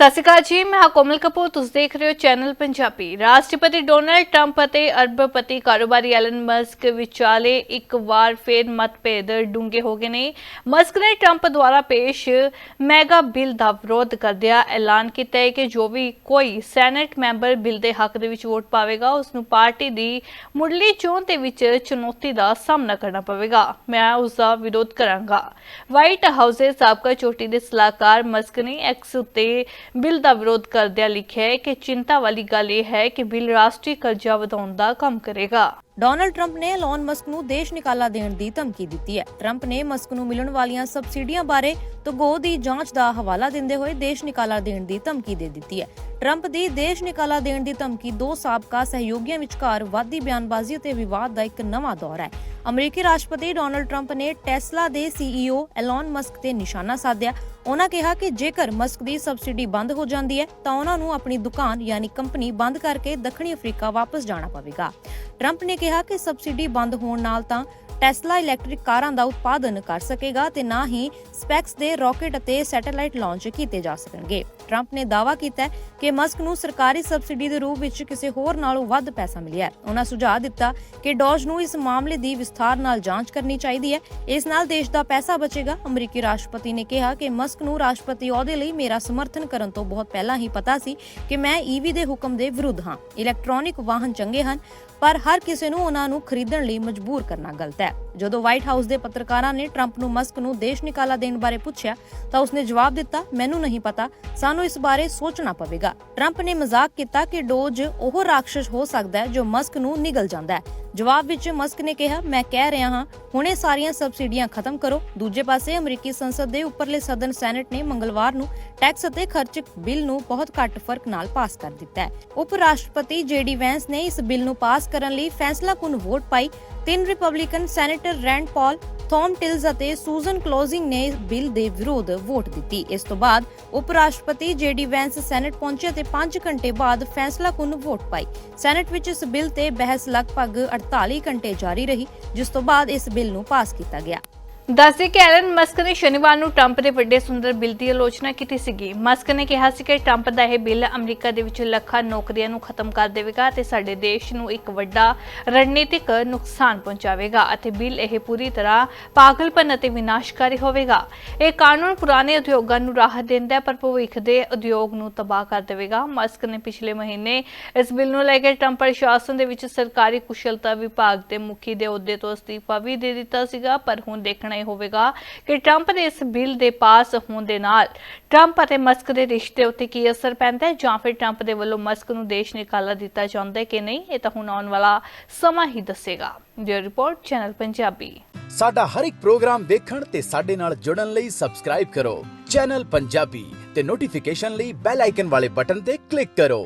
ਸਤਿ ਸ਼੍ਰੀ ਅਕਾਲ ਜੀ, ਮੈਂ ਹਾਂ ਕੋਮਲ ਕਪੂਰ, ਤੁਸੀਂ ਦੇਖ ਰਹੇ ਹੋ ਚੈਨਲ ਪੰਜਾਬੀ। ਰਾਸ਼ਟਰਪਤੀ ਡੋਨਾਲਡ ਟਰੰਪ ਅਤੇ ਅਰਬਪਤੀ ਕਾਰੋਬਾਰੀ ਐਲਨ ਮਸਕ ਵਿਚਾਲੇ ਇੱਕ ਵਾਰ ਫੇਰ ਮਤਭੇਦ ਡੂੰਘੇ ਹੋ ਗਏ ਨੇ। ਮਸਕ ਨੇ ਟਰੰਪ ਦੁਆਰਾ ਪੇਸ਼ ਮੈਗਾ ਬਿੱਲ ਦਾ ਵਿਰੋਧ ਕਰਦਿਆਂ ਐਲਾਨ ਕੀਤਾ ਹੈ ਕਿ ਜੋ ਵੀ ਕੋਈ ਸੈਨੇਟ ਮੈਂਬਰ ਬਿੱਲ ਦੇ ਹੱਕ ਦੇ ਵਿੱਚ ਵੋਟ ਪਾਵੇਗਾ ਉਸ ਨੂੰ ਪਾਰਟੀ ਦੀ ਮੁੱਢਲੀ ਚੋਣ ਦੇ ਵਿੱਚ ਚੁਣੌਤੀ ਦਾ ਸਾਹਮਣਾ ਕਰਨਾ ਪਵੇਗਾ। ਮੈਂ ਉਸ ਦਾ ਵਿਰੋਧ ਕਰਾਂਗਾ। ਵਾਈਟ ਹਾਊਸ ਦੇ ਸਾਬਕਾ ਚੋਟੀ ਦੇ ਸਲਾਹਕਾਰ ਮਸਕ ਨੇ ਐਕਸ ਉੱਤੇ ਬਿੱਲ ਦਾ ਵਿਰੋਧ ਕਰਦਿਆਂ ਲਿਖਿਆ ਹੈ ਕਿ ਚਿੰਤਾ ਵਾਲੀ ਗੱਲ ਇਹ ਹੈ ਕਿ ਬਿੱਲ ਰਾਸ਼ਟਰੀ ਕਰਜ਼ਾ ਵਧਾਉਣ ਦਾ ਕੰਮ ਕਰੇਗਾ। ਡੋਨਲਡ ਟਰੰਪ ਨੇ ਐਲਨ ਮਸਕ ਨੂੰ ਦੇਸ਼ ਨਿਕਾਲਾ ਦੇਣ ਦੀ ਧਮਕੀ ਦਿੱਤੀ ਹੈ। ਟਰੰਪ ਨੇ ਮਸਕ ਨੂੰ ਮਿਲਣ ਵਾਲੀਆਂ ਸਬਸਿਡੀਆਂ ਬਾਰੇ ਤਗੋ ਦੀ ਜਾਂਚ ਦਾ ਹਵਾਲਾ ਦਿੰਦੇ ਹੋਏ ਦੇਸ਼ ਨਿਕਾਲਾ ਦੇਣ ਦੀ ਧਮਕੀ ਦੇ ਦਿੱਤੀ ਹੈ। ਟਰੰਪ ਦੀ ਦੇਸ਼ ਨਿਕਾਲਾ ਦੇਣ ਦੀ ਧਮਕੀ ਦੋ ਸਾਬਕਾ ਸਹਿਯੋਗੀਆਂ ਵਿਚਕਾਰ ਵਾਧੀ ਬਿਆਨਬਾਜ਼ੀ ਅਤੇ ਵਿਵਾਦ ਦਾ ਇੱਕ ਨਵਾਂ ਦੌਰ ਹੈ। ਅਮਰੀਕੀ ਰਾਸ਼ਟਰਪਤੀ ਡੋਨਲਡ ਟਰੰਪ ਨੇ ਟੈਸਲਾ ਦੇ ਸੀਈਓ ਐਲਨ ਮਸਕ ਤੇ ਨਿਸ਼ਾਨਾ ਸਾਧਿਆ। ਉਹਨਾਂ ਕਿਹਾ ਕਿ ਜੇਕਰ ਮਸਕ ਦੀ ਸਬਸਿਡੀ ਬੰਦ ਹੋ ਜਾਂਦੀ ਹੈ, ਤਾਂ ਉਹਨਾਂ ਨੂੰ ਆਪਣੀ ਦੁਕਾਨ ਯਾਨੀ ਕੰਪਨੀ ਬੰਦ ਕਰਕੇ ਦੱਖਣੀ ਅਫਰੀਕਾ ਵਾਪਸ ਜਾਣਾ ਪਵੇਗਾ। ਟਰੰਪ ਨੇ ਕਿਹਾ ਕਿ ਸਬਸਿਡੀ ਬੰਦ ਹੋਣ ਨਾਲ ਤਾਂ ਟੈਸਲਾ ਇਲੈਕਟ੍ਰਿਕ ਕਾਰਾਂ ਦਾ ਉਤਪਾਦਨ ਕਰ ਸਕੇਗਾ ਤੇ ਨਾ ਹੀ ਸਪੈਕਸ ਦੇ ਰਾਕੇਟ ਅਤੇ ਸੈਟੇਲਾਈਟ ਲਾਂਚ ਕੀਤੇ ਜਾ ਸਕਣਗੇ। ਟਰੰਪ ਨੇ ਦਾਅਵਾ ਕੀਤਾ ਕਿ ਮਸਕ ਨੂੰ ਸਰਕਾਰੀ ਸਬਸਿਡੀ ਦੇ ਰੂਪ ਵਿੱਚ ਕਿਸੇ ਹੋਰ ਨਾਲੋਂ ਵੱਧ ਪੈਸਾ ਮਿਲਿਆ ਹੈ। ਉਹਨਾਂ ਸੁਝਾਅ ਦਿੱਤਾ ਕਿ ਡੌਜ ਨੂੰ ਇਸ ਮਾਮਲੇ ਦੀ ਵਿਸਥਾਰ ਨਾਲ ਜਾਂਚ ਕਰਨੀ ਚਾਹੀਦੀ ਹੈ। ਇਸ ਨਾਲ ਦੇਸ਼ ਦਾ ਪੈਸਾ ਬਚੇਗਾ। ਅਮਰੀਕੀ ਰਾਸ਼ਟਰਪਤੀ ਨੇ ਕਿਹਾ ਕਿ ਮਸਕ ਨੂੰ ਰਾਸ਼ਟਰਪਤੀ ਅਹੁਦੇ ਲਈ ਮੇਰਾ ਸਮਰਥਨ ਕਰਨ ਤੋਂ ਬਹੁਤ ਪਹਿਲਾਂ ਹੀ ਪਤਾ ਸੀ ਕਿ ਮੈਂ ਈਵੀ ਦੇ ਹੁਕਮ ਦੇ ਵਿਰੁੱਧ ਹਾਂ। ਇਲੈਕਟ੍ਰੋਨਿਕ ਵਾਹਨ ਚੰਗੇ ਹਨ, ਪਰ ਹਰ ਕਿਸੇ ਨੂੰ ਉਹਨਾਂ ਨੂੰ ਖਰੀਦਣ ਲਈ ਮਜਬੂਰ ਕਰਨਾ ਗਲਤ ਹੈ। ਜਦੋਂ ਵਾਈਟ ਹਾਊਸ ਦੇ ਪੱਤਰਕਾਰਾਂ ਨੇ ਟਰੰਪ ਨੂੰ ਮਸਕ ਨੂੰ ਦੇਸ਼ ਨਿਕਾਲਾ ਦੇਣ ਬਾਰੇ ਪੁੱਛਿਆ, ਤਾਂ ਉਸਨੇ ਜਵਾਬ ਦਿੱਤਾ, ਮੈਨੂੰ ਨਹੀਂ ਪਤਾ, ਸਾਨੂੰ ਇਸ ਬਾਰੇ ਸੋਚਣਾ ਪਵੇਗਾ। ਟਰੰਪ ਨੇ ਮਜ਼ਾਕ ਕੀਤਾ ਕਿ ਡੋਜ ਉਹ ਰਾਖਸ਼ ਹੋ ਸਕਦਾ ਹੈ ਜੋ ਮਸਕ ਨੂੰ ਨਿਗਲ ਜਾਂਦਾ ਹੈ। ਜਵਾਬ ਵਿੱਚ ਮਸਕ ਨੇ ਕਿਹਾ, ਮੈਂ ਕਹਿ ਰਿਹਾ ਹਾਂ, ਹੁਣੇ ਸਾਰੀਆਂ ਸਬਸਿਡੀਆਂ ਖਤਮ ਕਰੋ। ਦੂਜੇ ਪਾਸੇ ਅਮਰੀਕੀ ਸੰਸਦ ਦੇ ਉੱਪਰਲੇ ਸਦਨ ਸੈਨੇਟ ਨੇ ਮੰਗਲਵਾਰ ਨੂੰ ਟੈਕਸ ਅਤੇ ਖਰਚ ਬਿੱਲ ਨੂੰ ਬਹੁਤ ਘੱਟ ਫ਼ਰਕ ਨਾਲ ਪਾਸ ਕਰ ਦਿੱਤਾ ਹੈ। ਉਪ ਰਾਸ਼ਟਰਪਤੀ ਜੇਡੀ ਵੈਂਸ ਨੇ ਇਸ ਬਿੱਲ ਨੂੰ ਪਾਸ ਕਰਨ ਲਈ ਫੈਸਲਾਕੁਨ ਵੋਟ ਪਾਈ ਤਿੰਨ Republican senator Rand Paul Thom Tillis ਅਤੇ ਸੂਜ਼ਨ ਕਲੋਜ਼ਿੰਗ ਨੇ ਬਿੱਲ ਦੇ ਵਿਰੋਧ ਵੋਟ ਦਿੱਤੀ। ਇਸ ਤੋਂ ਬਾਅਦ ਉਪ ਰਾਸ਼ਟਰਪਤੀ ਜੇਡੀ ਵੈਂਸ ਸੈਨੇਟ ਪਹੁੰਚੇ ਤੇ 5 ਘੰਟੇ ਬਾਅਦ ਫੈਸਲਾ ਕੁਨ ਵੋਟ ਪਾਈ। ਸੈਨੇਟ ਵਿੱਚ ਇਸ ਬਿੱਲ ਤੇ ਬਹਿਸ ਲਗਭਗ 48 ਘੰਟੇ ਜਾਰੀ ਰਹੀ, ਜਿਸ ਤੋਂ ਬਾਅਦ ਇਸ ਬਿੱਲ ਨੂੰ ਪਾਸ ਕੀਤਾ ਗਿਆ। ਦੱਸਦੇ ਕਿ ਐਲਨ ਮਸਕ ਨੇ ਸ਼ਨੀਵਾਰ ਨੂੰ ਟਰੰਪ ਦੇ ਵੱਡੇ ਸੁੰਦਰ ਬਿੱਲ ਦੀ ਆਲੋਚਨਾ ਕੀਤੀ ਸੀਗੀ। ਮਸਕ ਨੇ ਕਿਹਾ ਸੀ ਕਿ ਟਰੰਪ ਦਾ ਇਹ ਬਿੱਲ ਅਮਰੀਕਾ ਦੇ ਵਿੱਚ ਲੱਖਾਂ ਨੌਕਰੀਆਂ ਨੂੰ ਖਤਮ ਕਰ ਦੇਵੇਗਾ ਅਤੇ ਸਾਡੇ ਦੇਸ਼ ਨੂੰ ਇੱਕ ਵੱਡਾ ਰਣਨੀਤਿਕ ਨੁਕਸਾਨ ਪਹੁੰਚਾਵੇਗਾ ਅਤੇ ਬਿੱਲ ਇਹ ਪੂਰੀ ਤਰ੍ਹਾਂ ਪਾਗਲਪਨ ਅਤੇ ਵਿਨਾਸ਼ਕਾਰੀ ਹੋਵੇਗਾ। ਇਹ ਕਾਨੂੰਨ ਪੁਰਾਣੇ ਉਦਯੋਗਾਂ ਨੂੰ ਰਾਹਤ ਦਿੰਦਾ ਹੈ, ਪਰ ਭਵਿੱਖ ਦੇ ਉਦਯੋਗ ਨੂੰ ਤਬਾਹ ਕਰ ਦੇਵੇਗਾ। ਮਸਕ ਨੇ ਪਿਛਲੇ ਮਹੀਨੇ ਇਸ ਬਿੱਲ ਨੂੰ ਲੈ ਕੇ ਟਰੰਪ ਪ੍ਰਸ਼ਾਸਨ ਦੇ ਵਿੱਚ ਸਰਕਾਰੀ ਕੁਸ਼ਲਤਾ ਵਿਭਾਗ ਦੇ ਮੁਖੀ ਦੇ ਅਹੁਦੇ ਤੋਂ ਅਸਤੀਫਾ ਵੀ ਦੇ ਦਿੱਤਾ ਸੀਗਾ, ਪਰ ਹੁਣ ਦੇਖਣਾ ਇਹ ਹੋਵੇਗਾ ਕਿ ਟਰੰਪ ਦੇ ਇਸ ਬਿੱਲ ਦੇ ਪਾਸ ਹੋਣ ਦੇ ਨਾਲ ਟਰੰਪ ਅਤੇ ਮਸਕ ਦੇ ਰਿਸ਼ਤੇ ਉੱਤੇ ਕੀ ਅਸਰ ਪੈਂਦਾ ਹੈ ਜਾਂ ਫਿਰ ਟਰੰਪ ਦੇ ਵੱਲੋਂ ਮਸਕ ਨੂੰ ਦੇਸ਼ ਨਿਕਾਲਾ ਦਿੱਤਾ ਜਾਂਦਾ ਹੈ ਕਿ ਨਹੀਂ, ਇਹ ਤਾਂ ਹੁਣ ਆਉਣ ਵਾਲਾ ਸਮਾਂ ਹੀ ਦੱਸੇਗਾ। ਜੋ ਰਿਪੋਰਟ, ਚੈਨਲ ਪੰਜਾਬੀ। ਸਾਡਾ ਹਰ ਇੱਕ ਪ੍ਰੋਗਰਾਮ ਦੇਖਣ ਤੇ ਸਾਡੇ ਨਾਲ ਜੁੜਨ ਲਈ ਸਬਸਕ੍ਰਾਈਬ ਕਰੋ। ਚੈਨਲ ਪੰਜਾਬੀ ਤੇ ਨੋਟੀਫਿਕੇਸ਼ਨ ਲਈ ਬੈਲ ਆਈਕਨ ਵਾਲੇ ਬਟਨ ਤੇ ਕਲਿੱਕ ਕਰੋ।